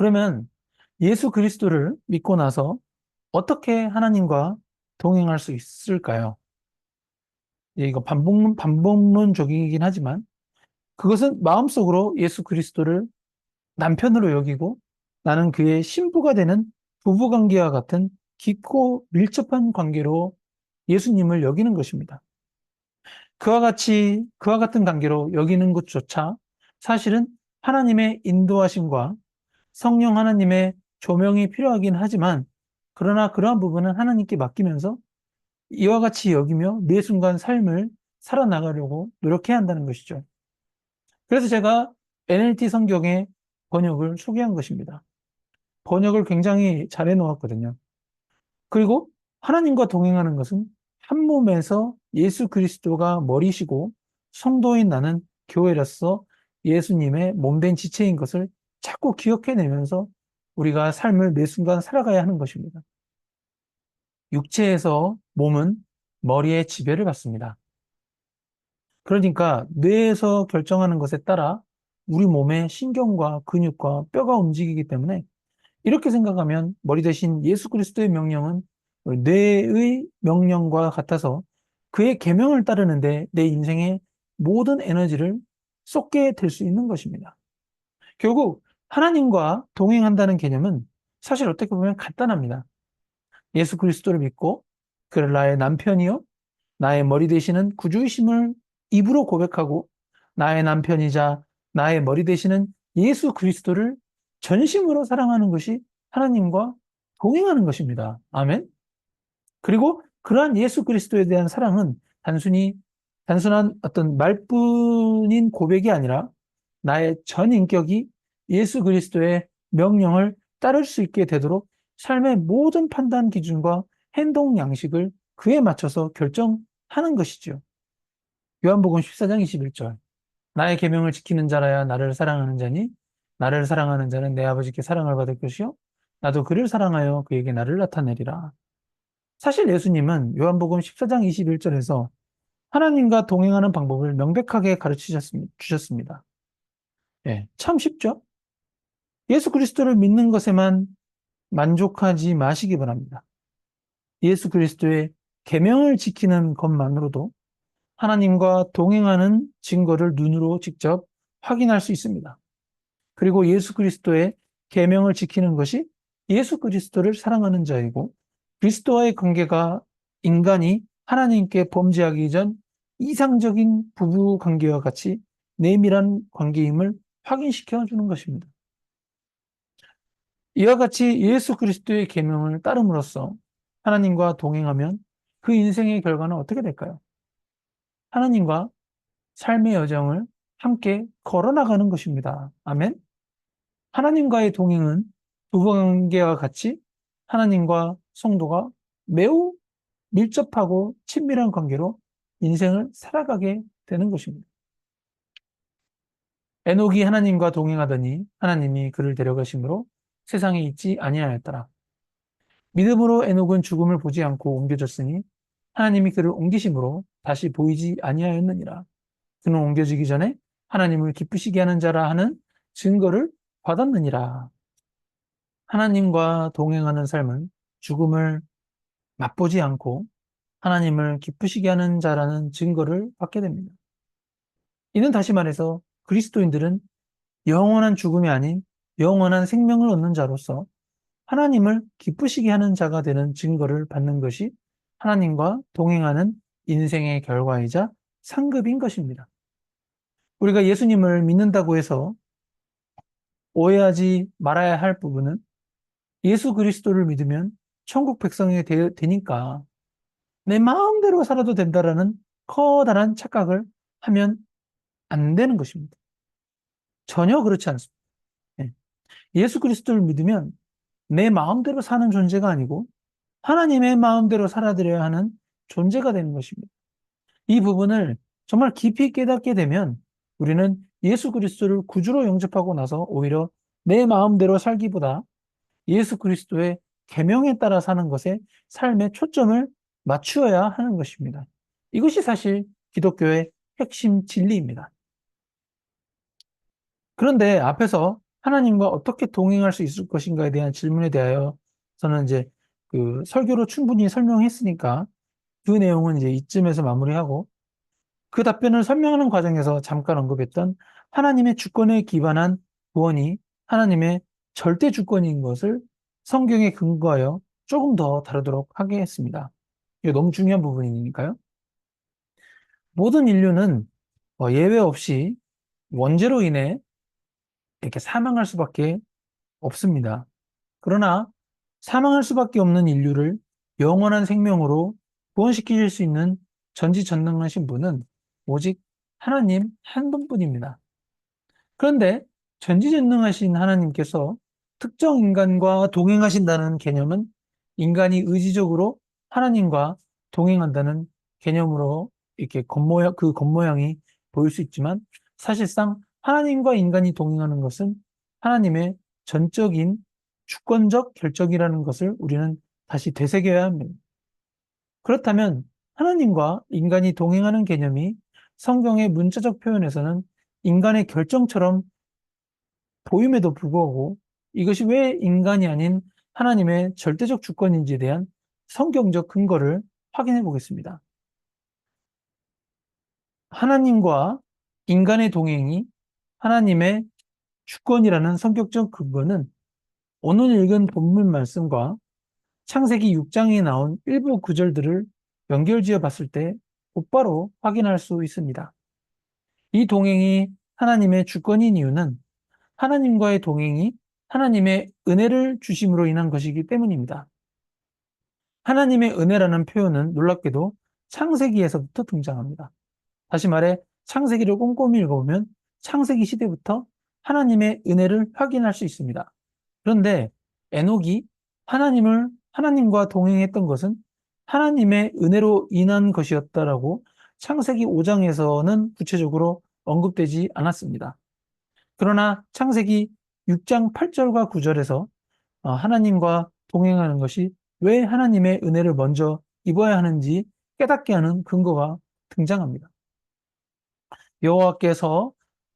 그러면 예수 그리스도를 믿고 나서 어떻게 하나님과 동행할 수 있을까요? 예, 이거 반복론, 반복론적이긴 하지만 그것은 마음속으로 예수 그리스도를 남편으로 여기고 나는 그의 신부가 되는 부부 관계와 같은 깊고 밀접한 관계로 예수님을 여기는 것입니다. 그와 같이, 그와 같은 관계로 여기는 것조차 사실은 하나님의 인도하심과 성령 하나님의 조명이 필요하긴 하지만 그러나 그러한 부분은 하나님께 맡기면서 이와 같이 여기며 매 순간 삶을 살아나가려고 노력해야 한다는 것이죠. 그래서 제가 NLT 성경의 번역을 소개한 것입니다. 번역을 굉장히 잘 해 놓았거든요. 그리고 하나님과 동행하는 것은 한 몸에서 예수 그리스도가 머리시고 성도인 나는 교회로서 예수님의 몸된 지체인 것을 자꾸 기억해내면서 우리가 삶을 매 순간 살아가야 하는 것입니다. 육체에서 몸은 머리의 지배를 받습니다. 그러니까 뇌에서 결정하는 것에 따라 우리 몸의 신경과 근육과 뼈가 움직이기 때문에 이렇게 생각하면 머리 대신 예수 그리스도의 명령은 뇌의 명령과 같아서 그의 계명을 따르는데 내 인생의 모든 에너지를 쏟게 될 수 있는 것입니다. 결국 하나님과 동행한다는 개념은 사실 어떻게 보면 간단합니다. 예수 그리스도를 믿고 그를 나의 남편이요 나의 머리 되시는 구주이심을 입으로 고백하고 나의 남편이자 나의 머리 되시는 예수 그리스도를 전심으로 사랑하는 것이 하나님과 동행하는 것입니다. 아멘. 그리고 그러한 예수 그리스도에 대한 사랑은 단순히 단순한 어떤 말뿐인 고백이 아니라 나의 전 인격이 예수 그리스도의 명령을 따를 수 있게 되도록 삶의 모든 판단 기준과 행동 양식을 그에 맞춰서 결정하는 것이죠. 요한복음 14장 21절. 나의 계명을 지키는 자라야 나를 사랑하는 자니 나를 사랑하는 자는 내 아버지께 사랑을 받을 것이요 나도 그를 사랑하여 그에게 나를 나타내리라. 사실 예수님은 요한복음 14장 21절에서 하나님과 동행하는 방법을 명백하게 가르치셨습니다. 예, 참 쉽죠? 예수 그리스도를 믿는 것에만 만족하지 마시기 바랍니다. 예수 그리스도의 계명을 지키는 것만으로도 하나님과 동행하는 증거를 눈으로 직접 확인할 수 있습니다. 그리고 예수 그리스도의 계명을 지키는 것이 예수 그리스도를 사랑하는 자이고 그리스도와의 관계가 인간이 하나님께 범죄하기 전 이상적인 부부 관계와 같이 내밀한 관계임을 확인시켜 주는 것입니다. 이와 같이 예수 그리스도의 계명을 따름으로써 하나님과 동행하면 그 인생의 결과는 어떻게 될까요? 하나님과 삶의 여정을 함께 걸어나가는 것입니다. 아멘. 하나님과의 동행은 부부관계와 같이 하나님과 성도가 매우 밀접하고 친밀한 관계로 인생을 살아가게 되는 것입니다. 에녹이 하나님과 동행하더니 하나님이 그를 데려가심으로 세상에 있지 아니하였더라. 믿음으로 에녹은 죽음을 보지 않고 옮겨졌으니 하나님이 그를 옮기심으로 다시 보이지 아니하였느니라. 그는 옮겨지기 전에 하나님을 기쁘시게 하는 자라 하는 증거를 받았느니라. 하나님과 동행하는 삶은 죽음을 맛보지 않고 하나님을 기쁘시게 하는 자라는 증거를 받게 됩니다. 이는 다시 말해서 그리스도인들은 영원한 죽음이 아닌 영원한 생명을 얻는 자로서 하나님을 기쁘시게 하는 자가 되는 증거를 받는 것이 하나님과 동행하는 인생의 결과이자 상급인 것입니다. 우리가 예수님을 믿는다고 해서 오해하지 말아야 할 부분은 예수 그리스도를 믿으면 천국 백성이 되, 되니까 내 마음대로 살아도 된다라는 커다란 착각을 하면 안 되는 것입니다. 전혀 그렇지 않습니다. 예수 그리스도를 믿으면 내 마음대로 사는 존재가 아니고 하나님의 마음대로 살아드려야 하는 존재가 되는 것입니다. 이 부분을 정말 깊이 깨닫게 되면 우리는 예수 그리스도를 구주로 영접하고 나서 오히려 내 마음대로 살기보다 예수 그리스도의 계명에 따라 사는 것에 삶의 초점을 맞추어야 하는 것입니다. 이것이 사실 기독교의 핵심 진리입니다. 그런데 앞에서 하나님과 어떻게 동행할 수 있을 것인가에 대한 질문에 대하여 저는 이제 그 설교로 충분히 설명했으니까 그 내용은 이제 이쯤에서 마무리하고 그 답변을 설명하는 과정에서 잠깐 언급했던 하나님의 주권에 기반한 구원이 하나님의 절대 주권인 것을 성경에 근거하여 조금 더 다루도록 하겠습니다. 이거 너무 중요한 부분이니까요. 모든 인류는 어, 예외 없이 원죄로 인해 이렇게 사망할 수밖에 없습니다. 그러나 사망할 수밖에 없는 인류를 영원한 생명으로 구원시키실 수 있는 전지전능하신 분은 오직 하나님 한 분뿐입니다. 그런데 전지전능하신 하나님께서 특정 인간과 동행하신다는 개념은 인간이 의지적으로 하나님과 동행한다는 개념으로 이렇게 겉모양, 그 겉모양이 보일 수 있지만 사실상 하나님과 인간이 동행하는 것은 하나님의 전적인 주권적 결정이라는 것을 우리는 다시 되새겨야 합니다. 그렇다면 하나님과 인간이 동행하는 개념이 성경의 문자적 표현에서는 인간의 결정처럼 보임에도 불구하고 이것이 왜 인간이 아닌 하나님의 절대적 주권인지에 대한 성경적 근거를 확인해 보겠습니다. 하나님과 인간의 동행이 하나님의 주권이라는 성격적 근거는 오늘 읽은 본문 말씀과 창세기 6장에 나온 일부 구절들을 연결지어 봤을 때 곧바로 확인할 수 있습니다. 이 동행이 하나님의 주권인 이유는 하나님과의 동행이 하나님의 은혜를 주심으로 인한 것이기 때문입니다. 하나님의 은혜라는 표현은 놀랍게도 창세기에서부터 등장합니다. 다시 말해 창세기를 꼼꼼히 읽어보면 창세기 시대부터 하나님의 은혜를 확인할 수 있습니다. 그런데 에녹이 하나님을 하나님과 동행했던 것은 하나님의 은혜로 인한 것이었다라고 창세기 5장에서는 구체적으로 언급되지 않았습니다. 그러나 창세기 6장 8절과 9절에서 어, 하나님과 동행하는 것이 왜 하나님의 은혜를 먼저 입어야 하는지 깨닫게 하는 근거가 등장합니다. 여호와께서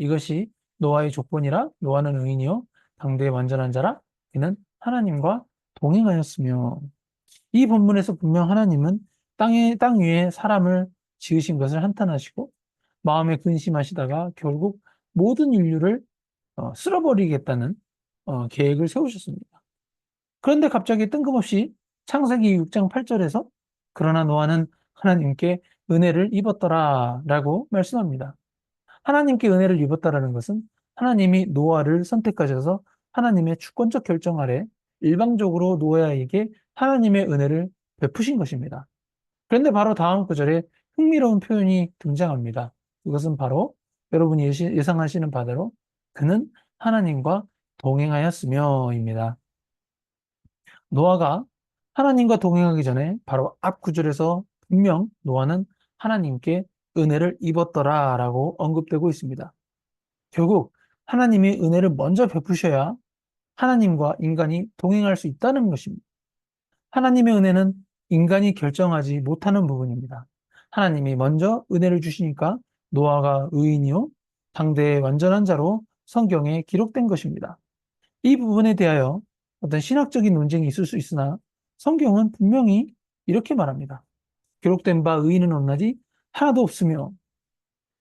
이것이 노아의 조건이라 노아는 의인이요 당대의 완전한 자라 이는 하나님과 동행하였으며 이 본문에서 분명 하나님은 땅에 땅 위에 사람을 지으신 것을 한탄하시고 마음에 근심하시다가 결국 모든 인류를 어, 쓸어버리겠다는 어, 계획을 세우셨습니다. 그런데 갑자기 뜬금없이 창세기 6장 8절에서 그러나 노아는 하나님께 은혜를 입었더라 라고 말씀합니다. 하나님께 은혜를 입었다라는 것은 하나님이 노아를 선택하셔서 하나님의 주권적 결정 아래 일방적으로 노아에게 하나님의 은혜를 베푸신 것입니다. 그런데 바로 다음 구절에 흥미로운 표현이 등장합니다. 이것은 바로 여러분이 예상하시는 바대로 그는 하나님과 동행하였으며입니다. 노아가 하나님과 동행하기 전에 바로 앞 구절에서 분명 노아는 하나님께 은혜를 입었더라 라고 언급되고 있습니다. 결국 하나님이 은혜를 먼저 베푸셔야 하나님과 인간이 동행할 수 있다는 것입니다. 하나님의 은혜는 인간이 결정하지 못하는 부분입니다. 하나님이 먼저 은혜를 주시니까 노아가 의인이요 당대의 완전한 자로 성경에 기록된 것입니다. 이 부분에 대하여 어떤 신학적인 논쟁이 있을 수 있으나 성경은 분명히 이렇게 말합니다. 기록된 바 의인은 없나지 하나도 없으며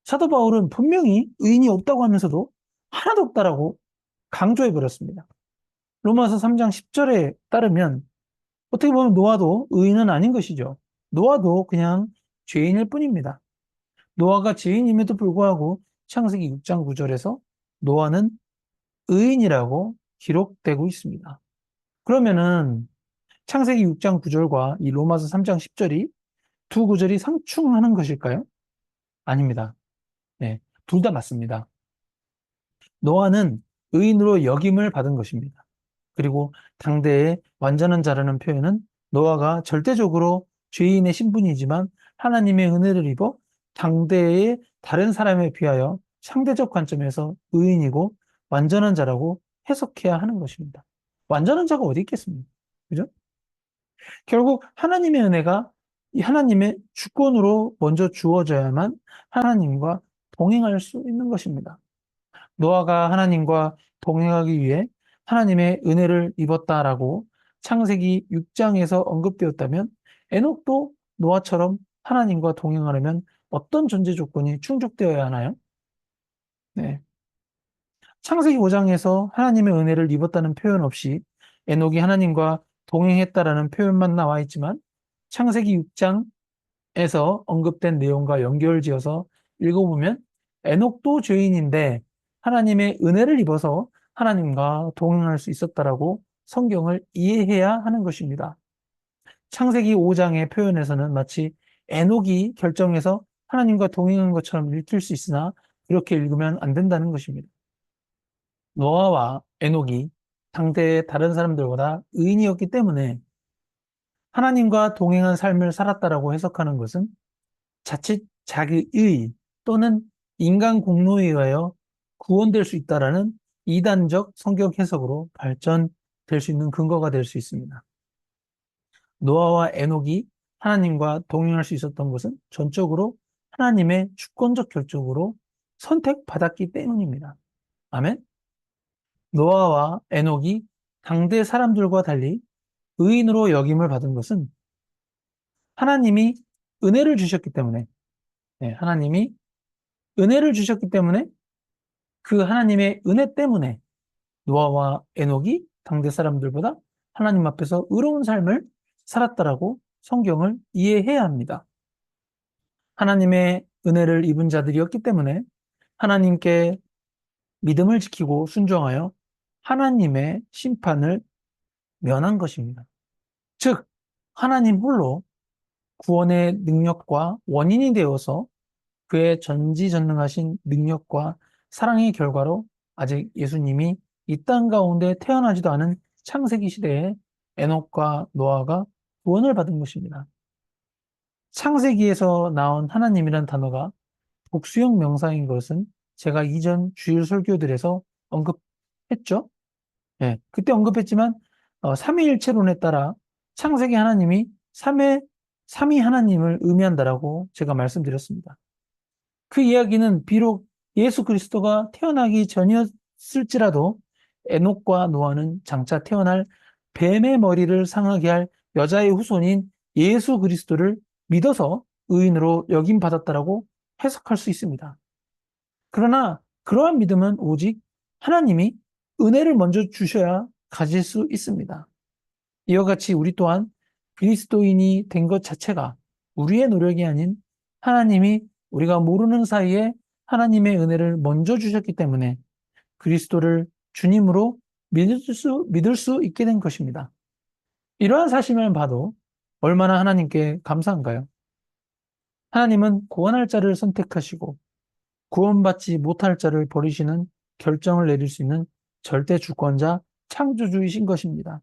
사도 바울은 분명히 의인이 없다고 하면서도 하나도 없다라고 강조해 버렸습니다. 로마서 3장 10절에 따르면 어떻게 보면 노아도 의인은 아닌 것이죠. 노아도 그냥 죄인일 뿐입니다. 노아가 죄인임에도 불구하고 창세기 6장 9절에서 노아는 의인이라고 기록되고 있습니다. 그러면은 창세기 6장 9절과 이 로마서 3장 10절이 두 구절이 상충하는 것일까요? 아닙니다. 네, 둘 다 맞습니다. 노아는 의인으로 여김을 받은 것입니다. 그리고 당대의 완전한 자라는 표현은 노아가 절대적으로 죄인의 신분이지만 하나님의 은혜를 입어 당대의 다른 사람에 비하여 상대적 관점에서 의인이고 완전한 자라고 해석해야 하는 것입니다. 완전한 자가 어디 있겠습니까? 그죠? 결국 하나님의 은혜가 하나님의 주권으로 먼저 주어져야만 하나님과 동행할 수 있는 것입니다. 노아가 하나님과 동행하기 위해 하나님의 은혜를 입었다라고 창세기 6장에서 언급되었다면 에녹도 노아처럼 하나님과 동행하려면 어떤 전제 조건이 충족되어야 하나요? 네. 창세기 5장에서 하나님의 은혜를 입었다는 표현 없이 에녹이 하나님과 동행했다라는 표현만 나와 있지만 창세기 6장에서 언급된 내용과 연결지어서 읽어보면 에녹도 죄인인데 하나님의 은혜를 입어서 하나님과 동행할 수 있었다라고 성경을 이해해야 하는 것입니다. 창세기 5장의 표현에서는 마치 에녹이 결정해서 하나님과 동행한 것처럼 읽힐 수 있으나 그렇게 읽으면 안 된다는 것입니다. 노아와 에녹이 당대의 다른 사람들보다 의인이었기 때문에 하나님과 동행한 삶을 살았다라고 해석하는 것은 자칫 자기의 또는 인간 공로에 의하여 구원될 수 있다라는 이단적 성경 해석으로 발전될 수 있는 근거가 될 수 있습니다. 노아와 에녹이 하나님과 동행할 수 있었던 것은 전적으로 하나님의 주권적 결정으로 선택받았기 때문입니다. 아멘. 노아와 에녹이 당대 사람들과 달리 의인으로 여김을 받은 것은 하나님이 은혜를 주셨기 때문에, 네, 하나님이 은혜를 주셨기 때문에 그 하나님의 은혜 때문에 노아와 에녹이 당대 사람들보다 하나님 앞에서 의로운 삶을 살았다라고 성경을 이해해야 합니다. 하나님의 은혜를 입은 자들이었기 때문에 하나님께 믿음을 지키고 순종하여 하나님의 심판을 면한 것입니다. 즉, 하나님 홀로 구원의 능력과 원인이 되어서 그의 전지전능하신 능력과 사랑의 결과로 아직 예수님이 이 땅 가운데 태어나지도 않은 창세기 시대에 에녹과 노아가 구원을 받은 것입니다. 창세기에서 나온 하나님이란 단어가 복수형 명사인 것은 제가 이전 주일 설교들에서 언급했죠. 예, 그때 언급했지만 어, 삼위일체론에 따라 창세기 하나님이 삼위 삼위 하나님을 의미한다라고 제가 말씀드렸습니다. 그 이야기는 비록 예수 그리스도가 태어나기 전이었을지라도 에녹과 노아는 장차 태어날 뱀의 머리를 상하게 할 여자의 후손인 예수 그리스도를 믿어서 의인으로 여김 받았다라고 해석할 수 있습니다. 그러나 그러한 믿음은 오직 하나님이 은혜를 먼저 주셔야 가질 수 있습니다. 이와 같이 우리 또한 그리스도인이 된 것 자체가 우리의 노력이 아닌 하나님이 우리가 모르는 사이에 하나님의 은혜를 먼저 주셨기 때문에 그리스도를 주님으로 믿을 수, 믿을 수 있게 된 것입니다. 이러한 사실만 봐도 얼마나 하나님께 감사한가요? 하나님은 구원할 자를 선택하시고 구원받지 못할 자를 버리시는 결정을 내릴 수 있는 절대 주권자 창조주이신 것입니다.